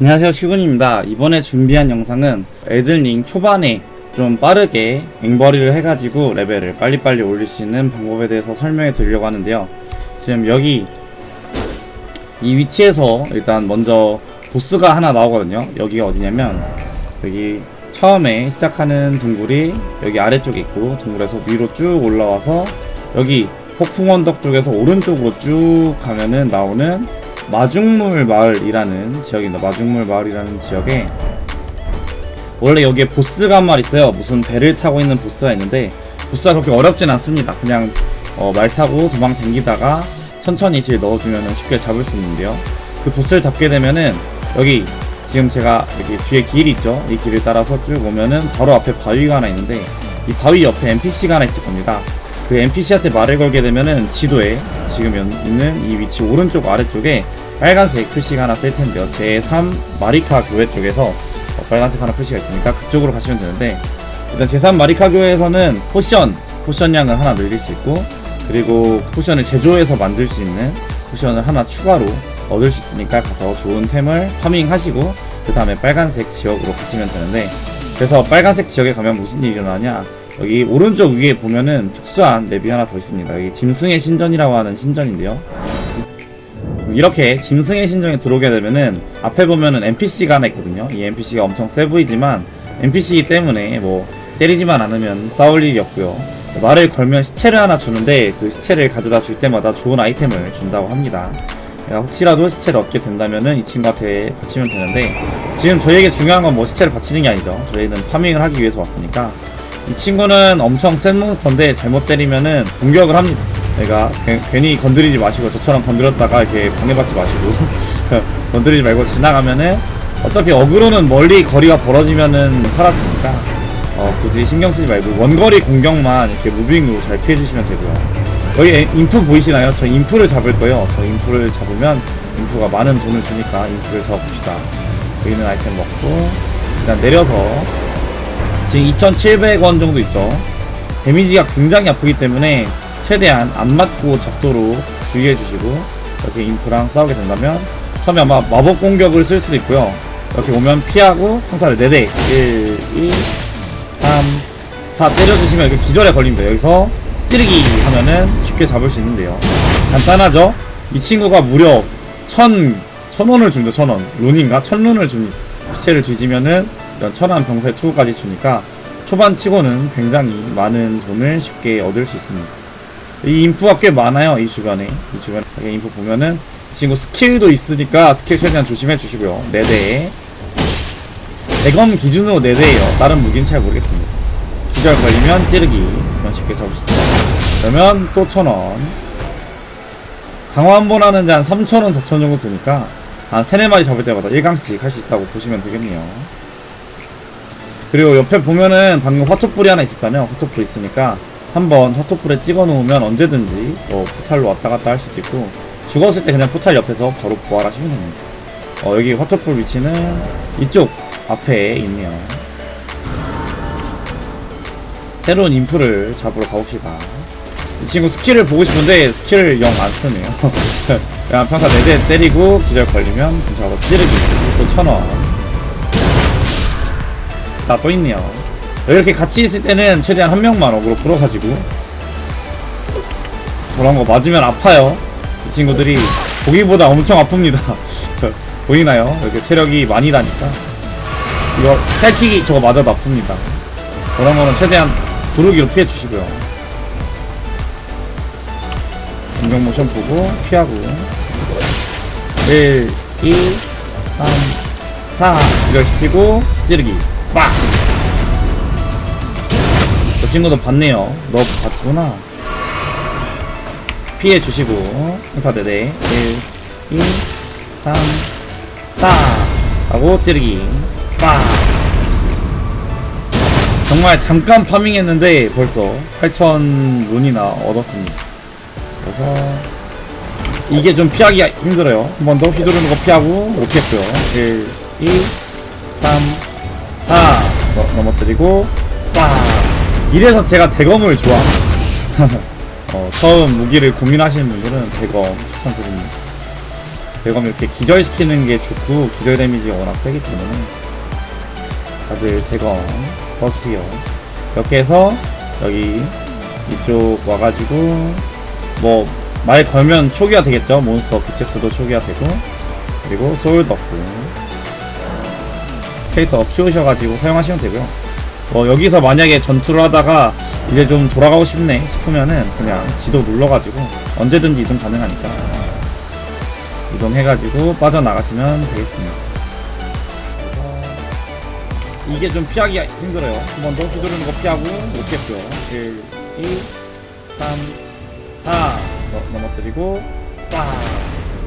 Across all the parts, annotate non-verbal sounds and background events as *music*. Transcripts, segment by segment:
안녕하세요 슈군입니다. 이번에 준비한 영상은 애들링 초반에 좀 빠르게 앵벌이를 해가지고 레벨을 빨리빨리 올릴 수 있는 방법에 대해서 설명해 드리려고 하는데요. 지금 여기 이 위치에서 일단 먼저 보스가 하나 나오거든요. 여기가 어디냐면 여기 처음에 시작하는 동굴이 여기 아래쪽에 있고 동굴에서 위로 쭉 올라와서 여기 폭풍 언덕 쪽에서 오른쪽으로 쭉 가면은 나오는 마중물 마을이라는 지역입니다. 마중물 마을이라는 지역에 원래 여기에 보스가 한 마리 있어요. 무슨 배를 타고 있는 보스가 있는데 보스가 그렇게 어렵진 않습니다. 그냥 어, 말 타고 도망 댕기다가 천천히 질 넣어주면 쉽게 잡을 수 있는데요. 그 보스를 잡게 되면은 여기 지금 제가 여기 뒤에 길이 있죠. 이 길을 따라서 쭉 오면은 바로 앞에 바위가 하나 있는데 이 바위 옆에 NPC가 하나 있을 겁니다. 그 NPC한테 말을 걸게 되면은 지도에 지금 연- 있는 이 위치 오른쪽 아래쪽에 빨간색 표시가 하나 뜰 텐데요. 제3 마리카 교회 쪽에서 어, 빨간색 하나 표시가 있으니까 그쪽으로 가시면 되는데 일단 제3 마리카 교회에서는 포션 포션 양을 하나 늘릴 수 있고 그리고 포션을 제조해서 만들 수 있는 포션을 하나 추가로 얻을 수 있으니까 가서 좋은 템을 파밍하시고 그 다음에 빨간색 지역으로 가시면 되는데 그래서 빨간색 지역에 가면 무슨 일이 일어나냐? 여기 오른쪽 위에 보면은 특수한 맵이 하나 더 있습니다. 여기 짐승의 신전이라고 하는 신전인데요 이렇게 짐승의 신전에 들어오게 되면은 앞에 보면은 NPC가 하나 있거든요. 이 NPC가 엄청 세 보이지만 NPC이기 때문에 뭐 때리지만 않으면 싸울 일이 없고요. 말을 걸면 시체를 하나 주는데 그 시체를 가져다 줄 때마다 좋은 아이템을 준다고 합니다. 혹시라도 시체를 얻게 된다면은 이 친구한테 바치면 되는데 지금 저희에게 중요한 건 뭐 시체를 바치는 게 아니죠. 저희는 파밍을 하기 위해서 왔으니까 이 친구는 엄청 센 몬스터인데 잘못 때리면은 공격을 합니다. 내가 괜- 괜히 건드리지 마시고 저처럼 건드렸다가 이렇게 방해받지 마시고 *laughs* 건드리지 말고 지나가면은 어차피 어그로는 멀리 거리가 벌어지면은 사라지니까 어, 굳이 신경 쓰지 말고 원거리 공격만 이렇게 무빙으로 잘 피해주시면 되고요. 여기 에- 인프 보이시나요? 저 인프를 잡을 거예요. 저 인프를 잡으면 인프가 많은 돈을 주니까 인프를 잡읍시다. 보이는 아이템 먹고 일단 내려서 지금 2,700원 정도 있죠. 데미지가 굉장히 아프기 때문에 최대한 안 맞고 잡도록 주의해 주시고 이렇게 인프랑 싸우게 된다면 처음에 아마 마법 공격을 쓸 수도 있고요. 이렇게 오면 피하고 평타를 4대 1, 2, 3, 4 때려주시면 이렇게 기절에 걸립니다. 여기서 찌르기 하면은 쉽게 잡을 수 있는데요. 간단하죠? 이 친구가 무려 천, 천 원을 줍니다. 천 원. 룬인가? 천 룬을 줍니다. 시체를 뒤지면은 천안 병세 투구까지 주니까 초반 치고는 굉장히 많은 돈을 쉽게 얻을 수 있습니다. 이 인프가 꽤 많아요. 이 주변에. 이 주변에 인프 보면은 이 친구 스킬도 있으니까 스킬 최대한 조심해 주시고요. 4대. 대검 기준으로 4대예요. 다른 무기는 잘 모르겠습니다. 기절 걸리면 찌르기. 이건 쉽게 잡을 수 있다. 그러면 또 1000원. 강화 한 번 하는데 한 3,000원, 4,000원 정도 드니까 한 3, 4마리 잡을 때마다 1강씩 할 수 있다고 보시면 되겠네요. 그리고 옆에 보면은 방금 화초불이 하나 있었잖아요. 화초불 있으니까 한번 화초불에 찍어 놓으면 언제든지 뭐 포탈로 왔다 갔다 할 수도 있고 죽었을 때 그냥 포탈 옆에서 바로 부활하시면 됩니다. 어, 여기 화초불 위치는 이쪽 앞에 있네요. 새로운 인프를 잡으러 가봅시다. 이 친구 스킬을 보고 싶은데 스킬을 영 안 쓰네요. *laughs* 그냥 평타 4대 때리고 기절 걸리면 근처로 찌르기 또 천원 다 또 있네요. 이렇게 같이 있을 때는 최대한 한 명만 어그로 끌어가지고 저런 거 맞으면 아파요. 이 친구들이 보기보다 엄청 아픕니다. *laughs* 보이나요? 이렇게 체력이 많이 다니까 이거 탈킥이 저거 맞아도 아픕니다. 저런 거는 최대한 부르기로 피해 주시고요. 공격 모션 보고 피하고 1, 2, 3, 4 이걸 시키고 찌르기 빡! 저 친구도 봤네요. 너 봤구나. 피해 주시고 평타 대대 1, 2, 3, 4 하고 찌르기 빡! 정말 잠깐 파밍했는데 벌써 8,000 룬이나 얻었습니다. 그래서 이게 좀 피하기가 힘들어요. 한 번 더 휘두르는 거 피하고 못 피했고요. 1, 2, 3, 4 너, 넘어뜨리고 빡! 이래서 제가 대검을 좋아. *laughs* 어, 처음 무기를 고민하시는 분들은 대검 추천드립니다. 대검 이렇게 기절시키는 게 좋고 기절 데미지가 워낙 세기 때문에 다들 대검 써주세요 이렇게 해서 여기 이쪽 와가지고 뭐 말 걸면 초기화 되겠죠 몬스터 비체스도 초기화 되고 그리고 소울 덕후 캐릭터 키우셔가지고 사용하시면 되고요 뭐 여기서 만약에 전투를 하다가 이제 좀 돌아가고 싶네 싶으면은 그냥 지도 눌러가지고 언제든지 이동 가능하니까 이동해가지고 빠져나가시면 되겠습니다. 이게 좀 피하기가 힘들어요. 한 번 더 휘두르는 거 피하고 못 피했고요 1, 2, 3, 4 너, 넘어뜨리고 빡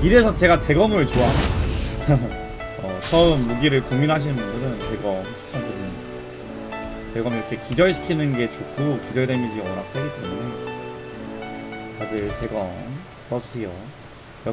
이래서 제가 대검을 좋아 *laughs* 어, 처음 무기를 고민하시는 분들은 대검 추천드립니다 대검 이렇게 기절시키는 게 좋고 기절 데미지가 워낙 세기 때문에 다들 대검 써주세요